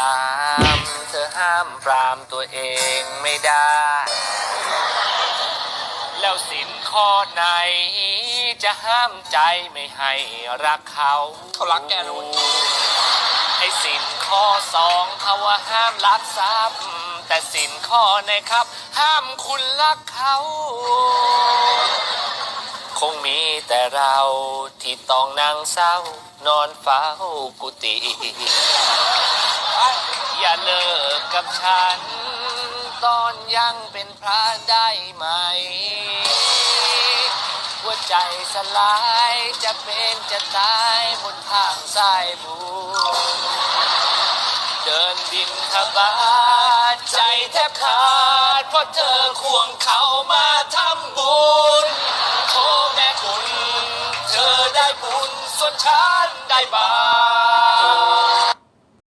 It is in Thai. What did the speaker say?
ามเธอห้ามปรามตัวเองไม่ได้ แล้วสินข้อไหน จะห้ามใจไม่ให้รักเขาเขารักแกนะเว้ไอ้สินข้อสองเขาว่าห้ามลักทรัพย์แต่สินข้อไหนครับ ห้ามคุณรักเขาคงมีแต่เราที่ต้องนั่งเศร้านอนเฝ้ากุฏิ อย่าเลิกกับฉัน ตอนยังเป็นพระได้ไหม หัวใจสลายจะเป็นจะตายบนทางสายบุญเดินบินทบาทใจแทบขาดเพราะเธอควงเขามาทำบุญโอ้แม่คุณ เธอได้บุญส่วนฉันได้บาป